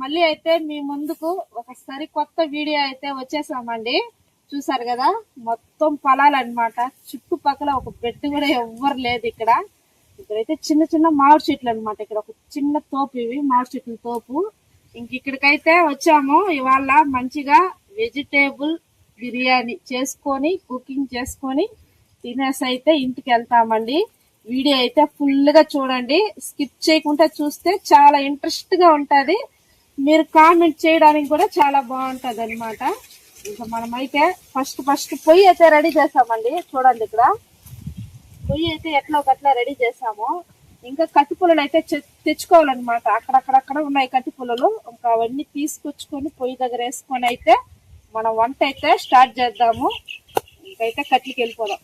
మళ్ళీ అయితే మీ ముందుకు ఒక సరికొత్త వీడియో అయితే వచ్చేసామండి. చూసారు కదా? మొత్తం పొలాలన్నమాట చుట్టుపక్కల ఒక బెడ్ కూడా ఎవ్వరు లేదు ఇక్కడ. ఇక్కడైతే చిన్న చిన్న మామిడి చెట్లు అన్నమాట. ఇక్కడ ఒక చిన్న తోపు ఇవి మామిడి చెట్ల తోపు. ఇంక ఇక్కడికైతే వచ్చాము. ఇవాళ మంచిగా వెజిటేబుల్ బిర్యానీ చేసుకొని కుకింగ్ చేసుకొని తినేసి అయితే ఇంటికి వెళ్తామండి. వీడియో అయితే ఫుల్గా చూడండి. స్కిప్ చేయకుండా చూస్తే చాలా ఇంట్రెస్ట్గా ఉంటుంది. మీరు కామెంట్ చేయడానికి కూడా చాలా బాగుంటది అనమాట ఇంకా మనమైతే ఫస్ట్ ఫస్ట్ పొయ్యి అయితే రెడీ చేసామండి. చూడండి ఇక్కడ. పొయ్యి అయితే ఎట్లా ఒకట్లా రెడీ చేసాము. ఇంకా కత్తి పుల్లలు అయితే తెచ్చుకోవాలన్నమాట. అక్కడక్కడక్కడ ఉన్నాయి కత్తి పుల్లలు ఇంకా అవన్నీ తీసుకొచ్చుకొని పొయ్యి దగ్గర వేసుకొని అయితే మనం వంట అయితే స్టార్ట్ చేద్దాము. ఇంకైతే కట్లకి వెళ్ళిపోదాం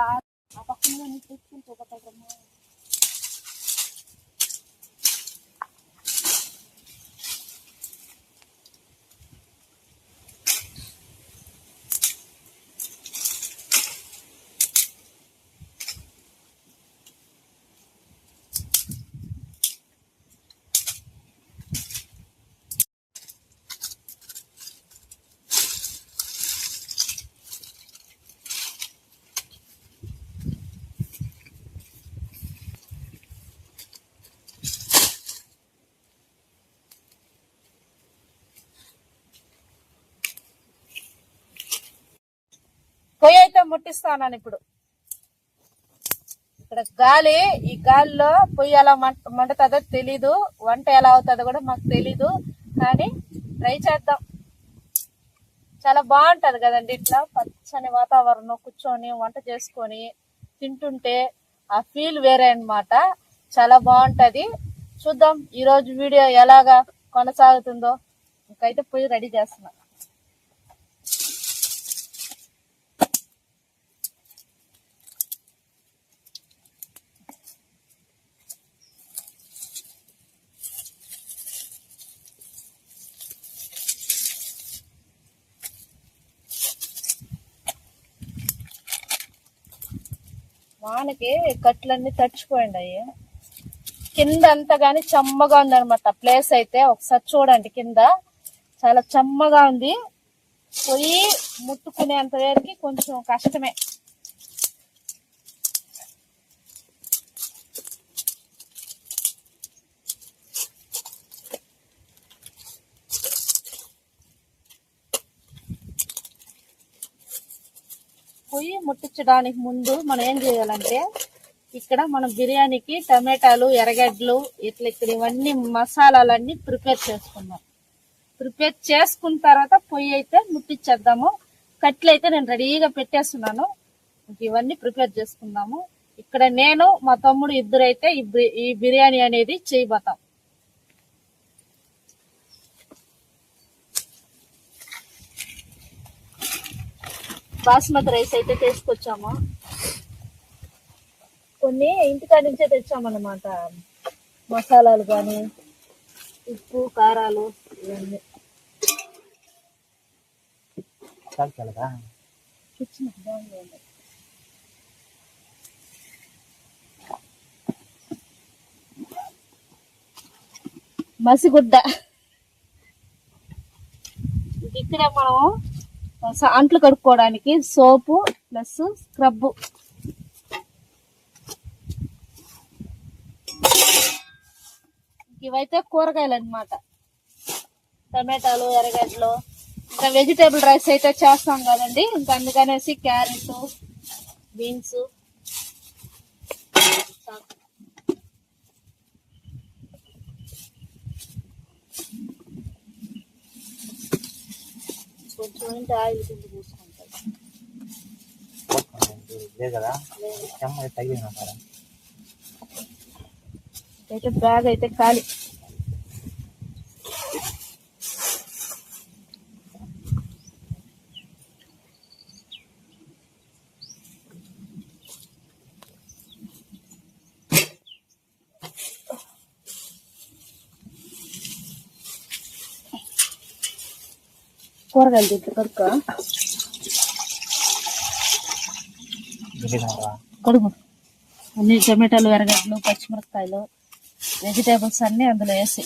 ఆ పక్కన నీకు తెచ్చుకుంటూ ఒకటమ్మా పొయ్యి అయితే ముట్టిస్తాను ఇప్పుడు. ఇక్కడ గాలి ఈ గాలిలో పొయ్యి ఎలా మంట మండుతుందో తెలీదు. వంట ఎలా అవుతుందో కూడా మాకు తెలీదు. కానీ ట్రై చేద్దాం. చాలా బాగుంటది కదండి ఇట్లా. పచ్చని వాతావరణం కూర్చొని వంట చేసుకొని తింటుంటే ఆ ఫీల్ వేరే అన్నమాట. చాలా బాగుంటది. చూద్దాం. ఈరోజు వీడియో ఎలాగా కొనసాగుతుందో. ఇంకైతే పొయ్యి రెడీ చేస్తున్నా. వానకి కట్లన్నీ తడిచిపోయింది అయ్యి కింద అంతా గాని చెమ్మగా ఉంది అనమాట ప్లేస్ అయితే ఒకసారి చూడండి కింద. చాలా చెమ్మగా ఉంది. పోయి ముట్టుకునేంత వరకు కొంచెం కష్టమే. పొయ్యి ముట్టించడానికి ముందు మనం ఏం చేయాలంటే ఇక్కడ మనం బిర్యానీకి టమాటాలు ఎర్రగడ్డలు ఇట్లా ఇక్కడ ఇవన్నీ మసాలాలన్నీ ప్రిపేర్ చేసుకుందాం ప్రిపేర్ చేసుకున్న తర్వాత పొయ్యి అయితే ముట్టించేద్దాము. కట్లు అయితే నేను రెడీగా పెట్టేస్తున్నాను. ఇవన్నీ ప్రిపేర్ చేసుకుందాము. ఇక్కడ నేను మా తమ్ముడు ఇద్దరైతే ఈ బి- ఈ బిర్యానీ అనేది చేయబోతాం. బాస్మతి రైస్ అయితే తీసుకొచ్చాము. కొన్ని ఇంటికాడ నుంచే తెచ్చామన్నమాట. మసాలాలు కానీ ఉప్పు కారాలు ఇవన్నీ. మసిగుడ్డ. ఇక్కడ మనం స- అంట్లు కడుక్కోవడానికి సోపు ప్లస్ స్క్రబ్. ఇవైతే కూరగాయలు అన్నమాట టమాటాలు ఎర్రగడ్డలు ఇంకా వెజిటేబుల్ రైస్ అయితే చేస్తాం కదండి. ఇంకా అందుకనేసి క్యారెట్ బీన్స్. కొంచెం ఆయిల్ కింద? పూసుకుంటారు లేదా అయితే ఖాళీ. కూరగాయలు తింటే కడుక్క. కడుగు అన్ని టమాటాలు ఎర్రగడ్డలు పచ్చిమిరపకాయలు వెజిటేబుల్స్ అన్ని అందులో వేసి.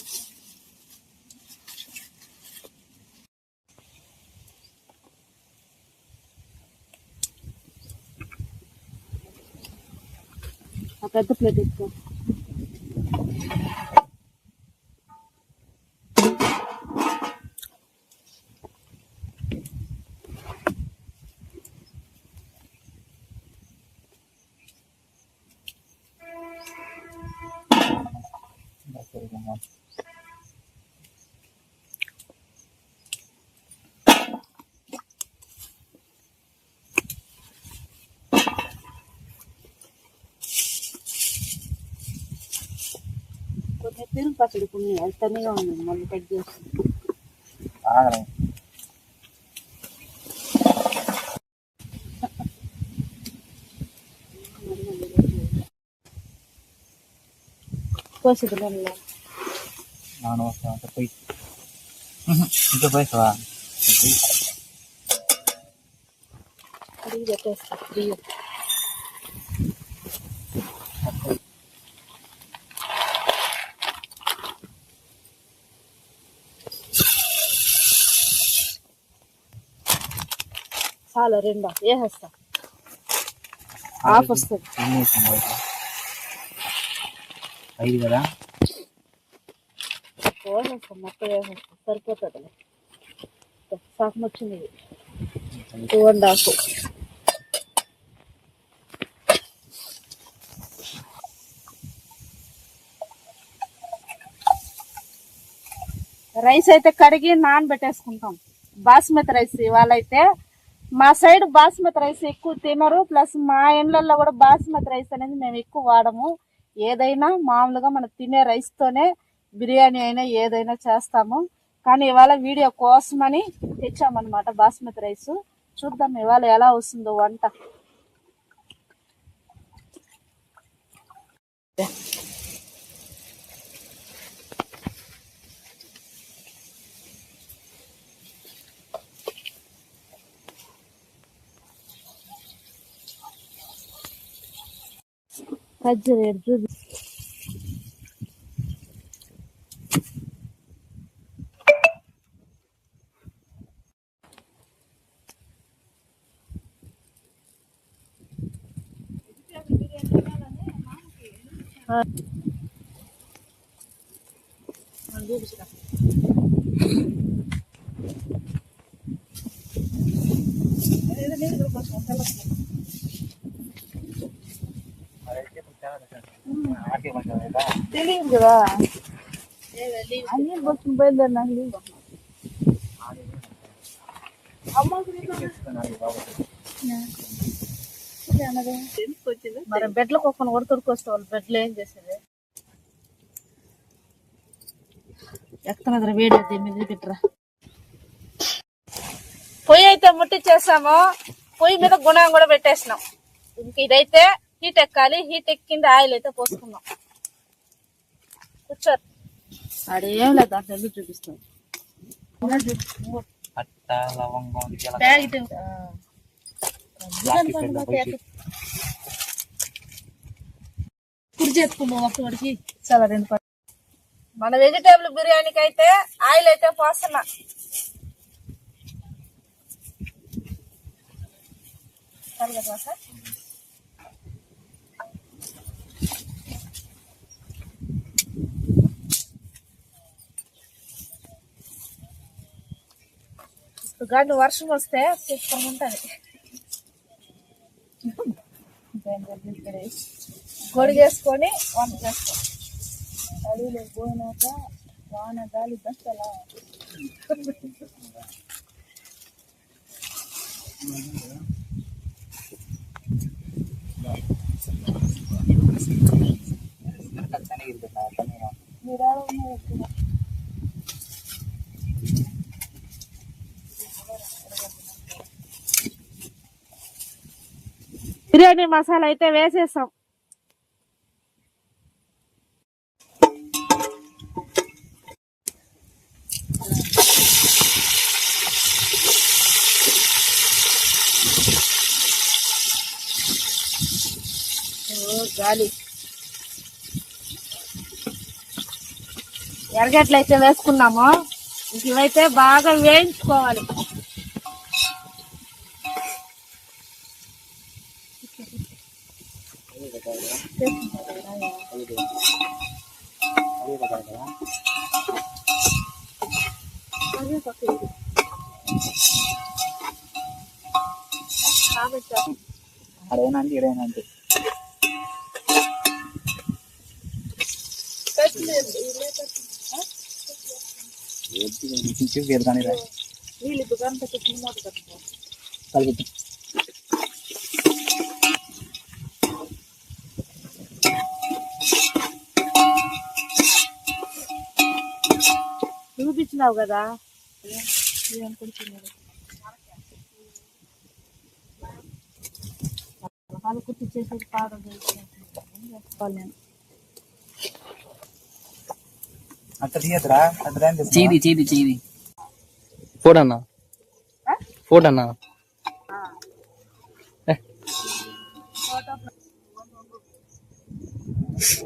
ఆ పెద్ద ప్లేట్ ఎక్కువ కొన్ని పెరుగు పచ్చడి కొన్ని అది తనిగా ఉంది మళ్ళీ కట్ చేసి కోసేది నల్ల ನಾನು పోయి ఇంకా పోయిస్తావా కడిగి పెట్టేస్తా చాలా రెండా? వేసేస్తా ఆఫ్ వస్తుంది. ఐదు కదా? వేసేస్తా మొత్తం వేసేస్తా సరిపోతుంది సగం వచ్చింది. Two and half. రైస్ అయితే కడిగి నానబెట్టేసుకుంటాం. బాస్మతి రైస్ ఇవాళైతే మా సైడ్ బాస్మతి రైస్ ఎక్కువ తినరు ప్లస్ మా ఇండ్లలో కూడా బాస్మతి రైస్ అనేది మేము ఎక్కువ వాడము. ఏదైనా మామూలుగా మనం తినే రైస్తోనే బిర్యానీ అయినా ఏదైనా చేస్తాము. కానీ ఇవాళ వీడియో కోసమని తెచ్చామన్నమాట బాస్మతి రైస్. చూద్దాం ఇవాళ ఎలా వస్తుందో వంట. Pazardo Thank you. అన్ని బస్సు బయలుదేరి నాకు తెలియదు మరి బెడ్ల కుక్కను కూడా తొడుకొస్తే వాళ్ళు బెడ్లు ఏం చేసేది? ఎక్కనదర వేడి మీద పెట్టరా. పొయ్యి అయితే ముట్టించేసాము పొయ్యి మీద గుణం కూడా పెట్టేసినాం. ఇంక ఇదైతే హీట్ ఎక్కాలి. హీట్ ఎక్కింది ఆయిల్ అయితే పోసుకున్నాం కూర్చోరు. ఆడేం లేదు దాంట్లో వెళ్ళి చూపిస్తాం లవంగం. ప్యాకెట్. కుడి చేతుకున్నాం ఒక్కడికి చాలా రెండు మన వెజిటేబుల్ బిర్యానీకి అయితే ఆయిల్ అయితే పోస్తున్నా. చాలు కదా సార్ కానీ వర్షం వస్తే సూపర్ ఉంటుంది. గొడిగేసుకొని వంట చేస్తాం. అడవిలో పోయినాక వాన గాలి బస్తలా. మీరు ఎలా ఉన్నారు? బిర్యానీ మసాలా అయితే వేసేసాం గాలి. ఎరగట్లు అయితే వేసుకున్నాము. ఇవైతే బాగా వేయించుకోవాలి. అడేనండి ఇడేనండి చూపిద్దాని వీళ్ళు దుకాణం పెట్టి మూట కట్టుకో కలిపి చూపించినావు కదా? ఏమనుకుంటున్నారు వాళ్ళు కుట్టి చేసేది పాడు చేసుకోవాలి నేను? చీది చీది చీది. ఫోటన్నా? ఫోటన్నా?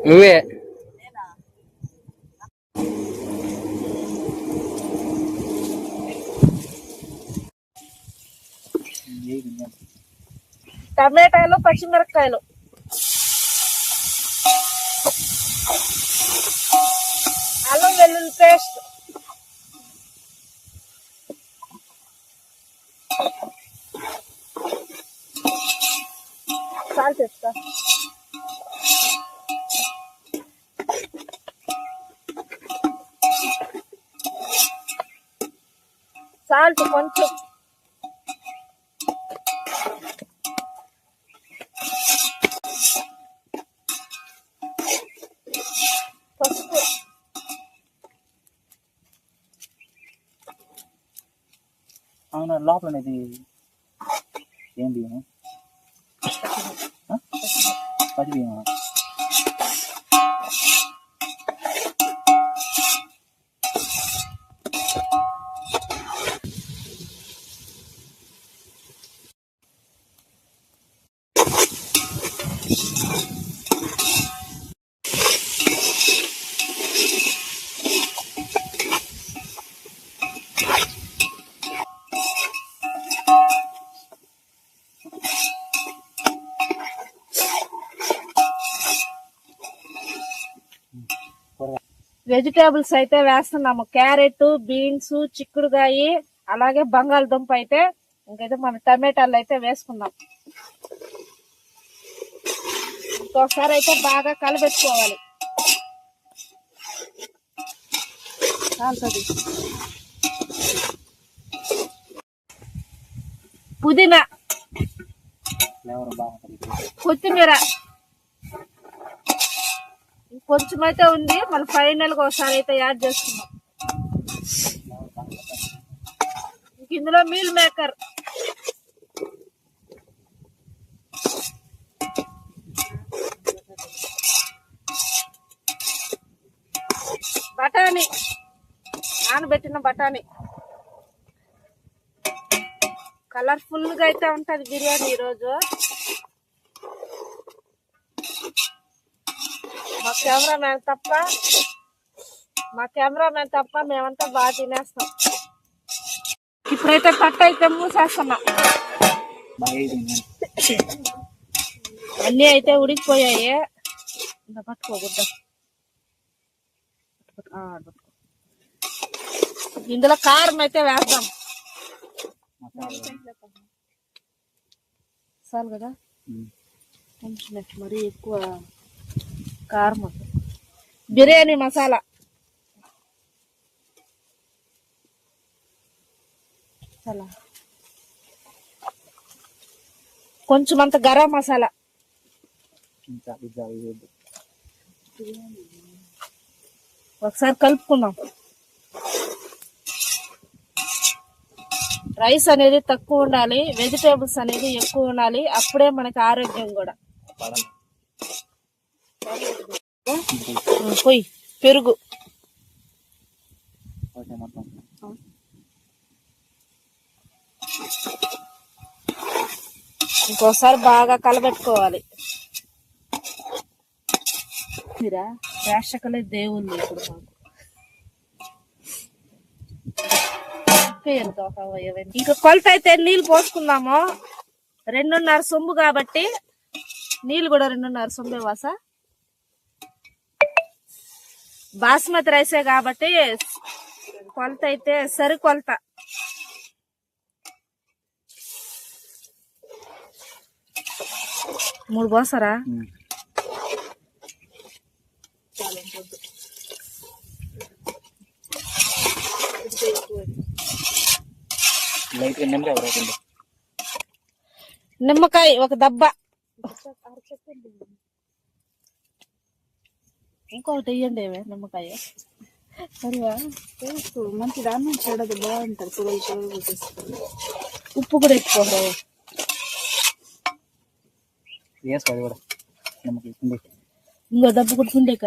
నువ్వే ఏది లేదు. టమాటాలు పచ్చిమిరపకాయలు. అల్లం వెల్లుల్లి పేస్ట్. సాల్ట్ వేస్తా సాల్ట్ కొంచెం. అవును లోపల అనేది ఏం బియ్యం పది బియ్యం వెజిటేబుల్స్ అయితే వేస్తున్నాము. క్యారెట్ బీన్స్ చిక్కుడుకాయ అలాగే బంగాళదుంప అయితే ఇంకైతే మన టమాటాలు అయితే వేసుకున్నాం. ఇంకోసారి అయితే బాగా కలబెట్టుకోవాలి. చాలుతుంది. పుదీనా కొత్తిమీర. కొంచెం అయితే ఉంది మళ్ళీ ఫైనల్గా ఒకసారి అయితే యాడ్ చేస్తున్నాం ఇందులో మీల్ మేకర్. బఠానీ. నానబెట్టిన బఠానీ. కలర్ఫుల్గా అయితే ఉంటది బిర్యానీ ఈరోజు. మా కెమెరా మ్యాన్ తప్ప మా కెమెరా మ్యాన్ తప్ప మేమంతా బాగా తినేస్తాం. ఇప్పుడైతే కట్ అయితే మూసేస్తున్నాం. అన్నీ అయితే ఉడికిపోయాయి. ఇంకా పట్టుకోకూడదు. ఇందులో కారం అయితే వేద్దాం. చాలు కదా? కొంచెం మరి మరీ ఎక్కువ కారం బిర్యానీ మసాలా. చాలా కొంచెం అంత గరం మసాలా. ఒకసారి కలుపుకుందాం. రైస్ అనేది తక్కువ ఉండాలి వెజిటేబుల్స్ అనేది ఎక్కువ ఉండాలి అప్పుడే మనకి ఆరోగ్యం కూడా. పొయ్యి పెరుగు. ఇంకోసారి బాగా కలబెట్టుకోవాలి. మీరా? ప్రేక్షకులే దేవుళ్ళు ఇప్పుడు మాకు. ఇంకా కొలత అయితే నీళ్ళు పోసుకుందాము. రెండున్నర సొంబు కాబట్టి నీళ్ళు కూడా రెండున్నర సొంబే వాస? బాస్మతి రైసే కాబట్టి కొలత అయితే సరి కొలత. మూడు పోసారా? నిమ్మకాయ ఒక దబ్బ. ఇంకొకటి వేయండి ఏమే నిమ్మకాయ. సరిగా టేస్ట్ మంచి దాన్ని చూడదు బాగుంటుంది పురుగులు పెట్టేస్తుంది ఉప్పు కూడా ఎక్కువ వేసుకో కూడా. ఇంకో దెబ్బ కొట్టుకుండేక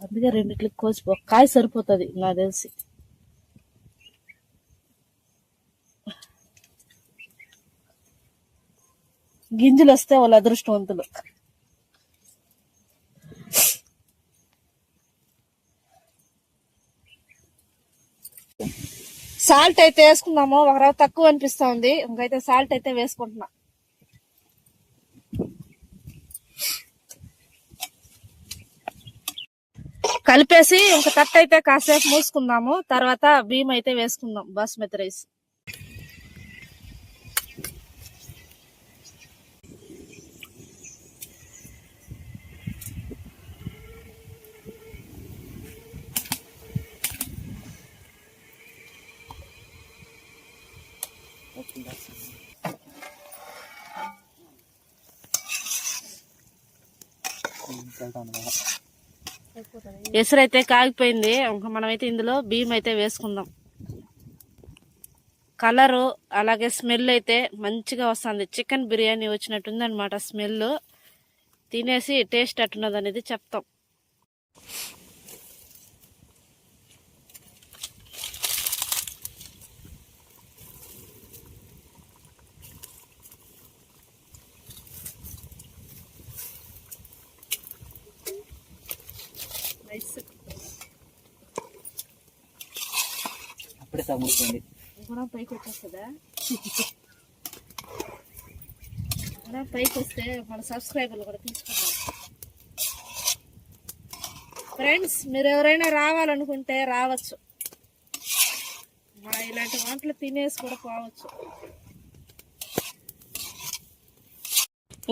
అందుకే రెండిట్లకి కోసిపో. కాయ సరిపోతుంది నాకు తెలిసి. గింజలు వస్తే వాళ్ళ అదృష్టవంతులు. సాల్ట్ అయితే వేసుకుందాము. ఒక రవ్వ తక్కువ అనిపిస్తా ఉంది ఇంకైతే సాల్ట్ అయితే వేసుకుంటున్నా. కలిపేసి ఇంక తట్ట అయితే కాసేపు మూసుకుందాము. తర్వాత బియ్యం అయితే వేసుకుందాం. బాస్మతి రైస్. ఎసురు అయితే కాగిపోయింది. ఇంకా మనమైతే ఇందులో బియ్యం అయితే వేసుకుందాం. కలరు అలాగే స్మెల్ అయితే మంచిగా వస్తుంది. చికెన్ బిర్యానీ వచ్చినట్టుంది అనమాట స్మెల్ తినేసి టేస్ట్ అట్టున్నది అనేది చెప్తాం అప్పుడే సగం ఉడికింది పైకి వచ్చేస్తుందా? అలా పైకి వస్తే మన సబ్స్క్రైబర్లు కూడా తీసుకుందాం ఫ్రెండ్స్ మీరు ఎవరైనా రావాలనుకుంటే రావచ్చు. మన ఇలాంటి వంటలు తినేసి కూడా పోవచ్చు.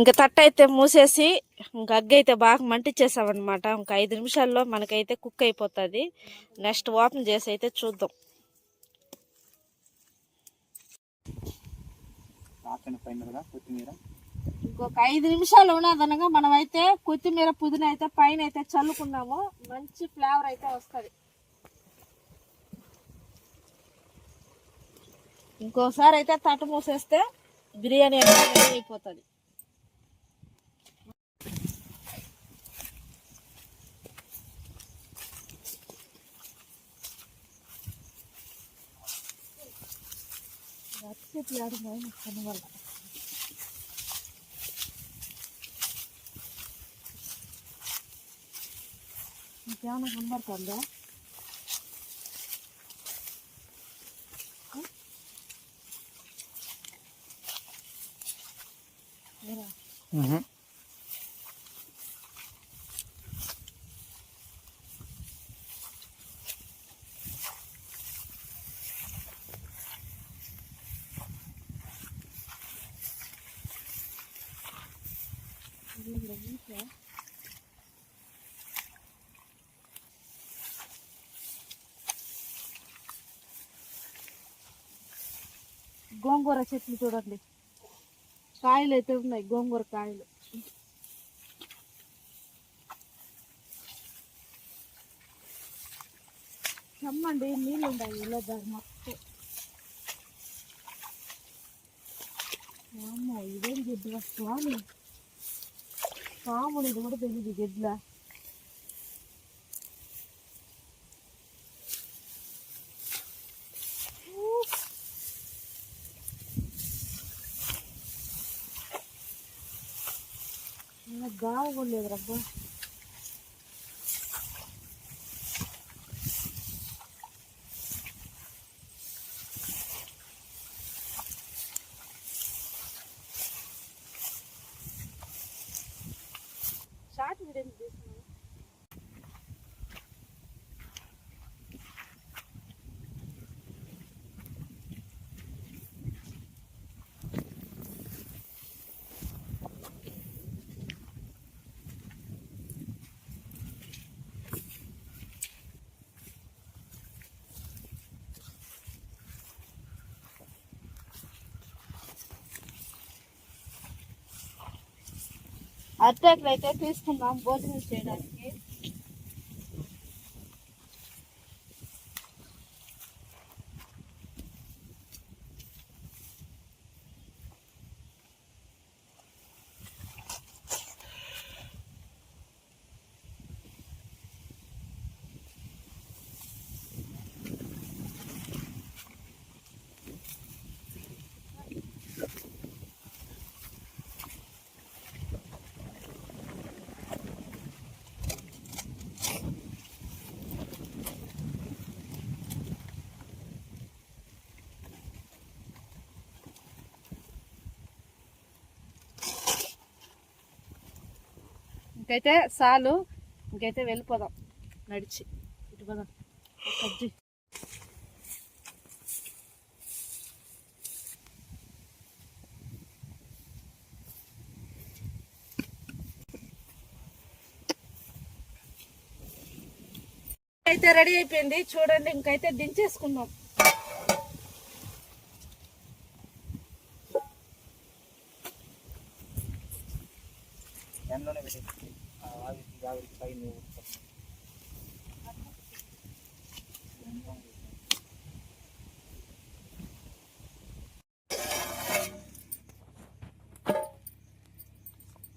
ఇంకా తట్ట అయితే మూసేసి ఇంకా అయితే బాగా మంటిచ్చేసామన్నమాట. ఇంకా ఐదు నిమిషాల్లో మనకైతే కుక్ అయిపోతుంది. నెక్స్ట్ ఓపెన్ చేసి అయితే చూద్దాం. పైన కొత్తిమీర. ఇంకొక ఐదు నిమిషాలు ఉన్నదనగా మనం అయితే కొత్తిమీర పుదీనా అయితే పైన అయితే చల్లుకున్నాము మంచి ఫ్లేవర్ అయితే వస్తుంది. ఇంకోసారి అయితే తట మూసేస్తే బిర్యానీ అనేది రెడీ అయిపోతుంది వల్ల ఇంకేమైనా కనబడుతుందా గోంగూర చెట్లు చూడండి కాయలు అయితే ఉన్నాయి గోంగూర కాయలు చెమ్మండి నీళ్ళు ఉండాలి ఇలా దారి మొత్తం అమ్మో ఇదేం గిడ్డ స్వామి பாம்பு இது கூட தெரியுது கெட்டில் காவு கொண்டு didn't this month. తీసుకున్నాను అట్టాకులు తీసుకున్నాం భోజనం చేయడానికి. ఇంకైతే చాలు ఇంకైతే వెళ్ళిపోదాం. నడిచి. ఇటు పోదాం. సబ్జీ అయితే రెడీ అయిపోయింది. చూడండి ఇంకైతే దించేసుకుందాం. ఎండలోనే పెట్టేసి ఆవిరికి ఆవిరికి పై నువ్వు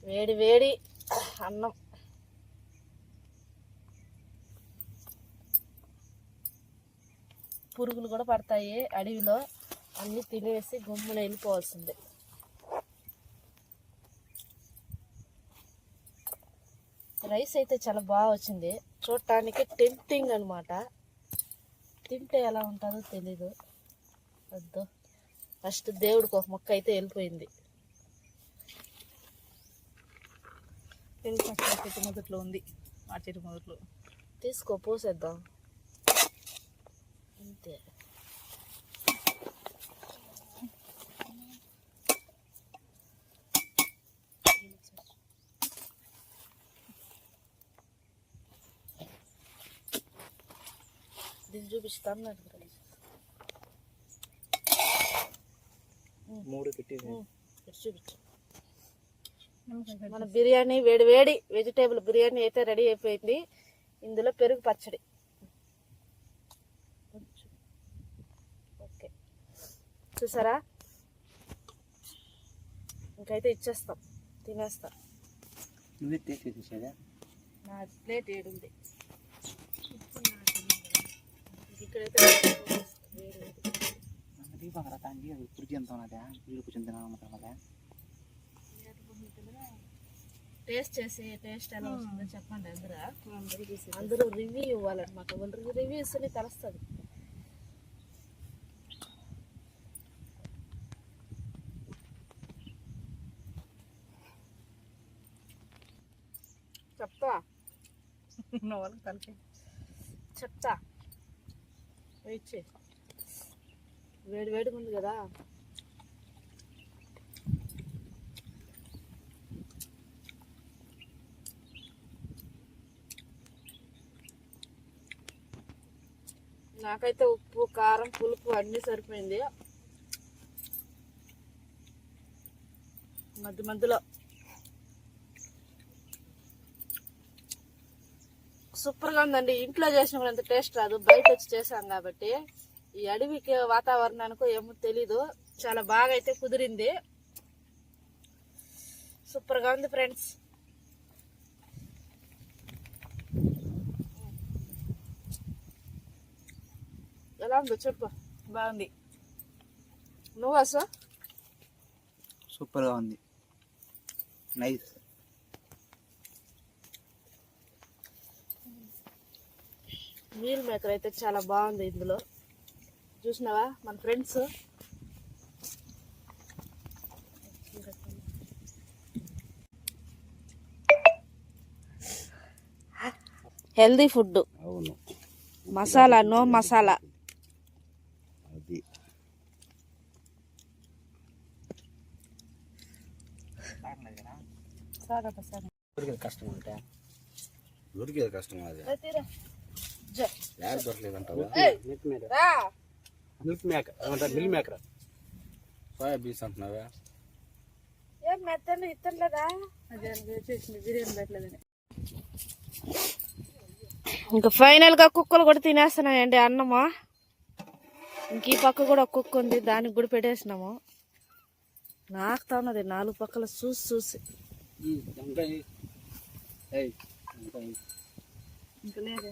వేడి వేడి అన్నం. పురుగులు కూడా పడతాయి అడవిలో. అన్నీ తినేసి గుమ్మున వెళ్ళిపోవాల్సిందే. రైస్ అయితే చాలా బాగా వచ్చింది. చూడటానికి టెంప్టింగ్ అనమాట తింటే ఎలా ఉంటుందో తెలీదు. వద్దు. ఫస్ట్ దేవుడికి ఒక మొక్క అయితే వెళ్ళిపోయింది. చెట్టు మొదట్లో ఉంది. ఆ చెట్టు మొదట్లో. తీసుకో పోసేద్దాం. అంతే దీన్ని చూపిస్తాను నాకు మూడు చూపించు. మన బిర్యానీ వేడి వేడి వెజిటేబుల్ బిర్యానీ అయితే రెడీ అయిపోయింది. ఇందులో పెరుగు పచ్చడి. ఓకే. చూసారా? ఇంకైతే ఇచ్చేస్తాం. తినేస్తాం. నువ్వే నా ప్లేట్ ఏడుంది. ఇక్కడైతే. దీపం తాండి అది కుర్జీ ఎంత ఉన్నదా వీళ్ళు కూర్చొని తినాలన్నమాట టేస్ట్ చేసి టేస్ట్ ఎలా వస్తుందో చెప్పండి అందరూ. అందరూ రివ్యూ ఇవ్వాలన్నమాట వాళ్ళు రివ్యూ ఇస్తేనే తెలుస్తుంది చెప్తా? ఉన్న వాళ్ళకి తలకి. చెప్తా. ఇచ్చి. వేడి వేడిగా ఉంది కదా. నాకైతే ఉప్పు కారం పులుపు అన్నీ సరిపోయింది. మధ్య మధ్యలో సూపర్గా ఉందండి. ఇంట్లో చేసినప్పుడు టేస్ట్ రాదు. బయట వచ్చి చేసాం కాబట్టి. ఈ అడవికి వాతావరణానికి ఏమో తెలీదు. చాలా బాగా అయితే కుదిరింది. సూపర్గా ఉంది ఫ్రెండ్స్. ఎలా ఉందో చెప్పు. బాగుంది. నువ్వు అసలు సూపర్గా ఉంది. నైస్. మీల్ మేకర్ అయితే చాలా బాగుంది ఇందులో. చూసినావా? మన ఫ్రెండ్స్. Healthy food. అవును. మసాలా నో మసాలా. అది. కష్టం అంటే? దొరికేది కష్టం అది. యాడ్ దొరకలేదంటావా? Milk maker. ఏమంటారు మిల్క్ మేకర్. సోయా బీన్స్ అంటున్నావా? ఏం మెత్తలు ఇత్తలేదా అదే చేసింది బిర్యానీ పెట్టలేదని. ఇంకా ఫైనల్గా కుక్కలు కూడా తినేస్తున్నాయండి అన్నము. ఇంక ఈ పక్క కూడా ఒక కుక్క ఉంది దానికి కూడా పెట్టేసినాము. నాకుతా ఉన్నది నాలుగు పక్కల చూసి చూసి. ఇంకా లేదే.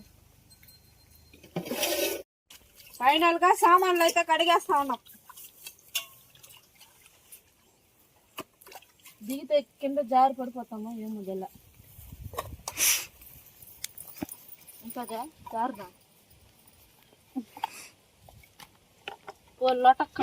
ఫైనల్గా సామాన్లు అయితే కడిగేస్తా ఉన్నాం. దిగితే కింద జారి పడిపోతాము ఏమో గెల్ల ఇంకా జారుదా? ఓ లొటక్క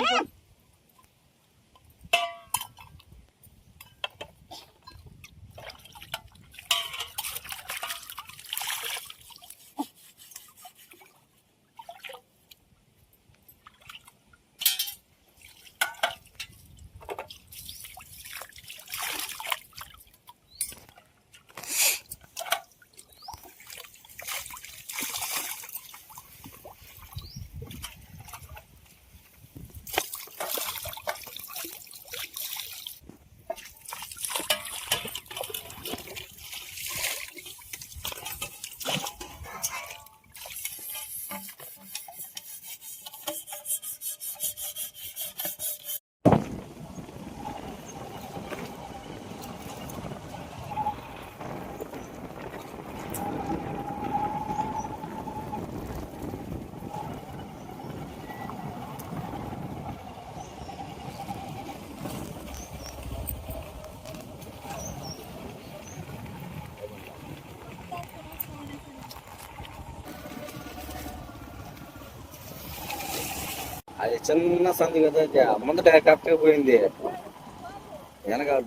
అది చిన్న సంది కదా అది ముందట కరెక్ట్గా పోయింది. వెనకాల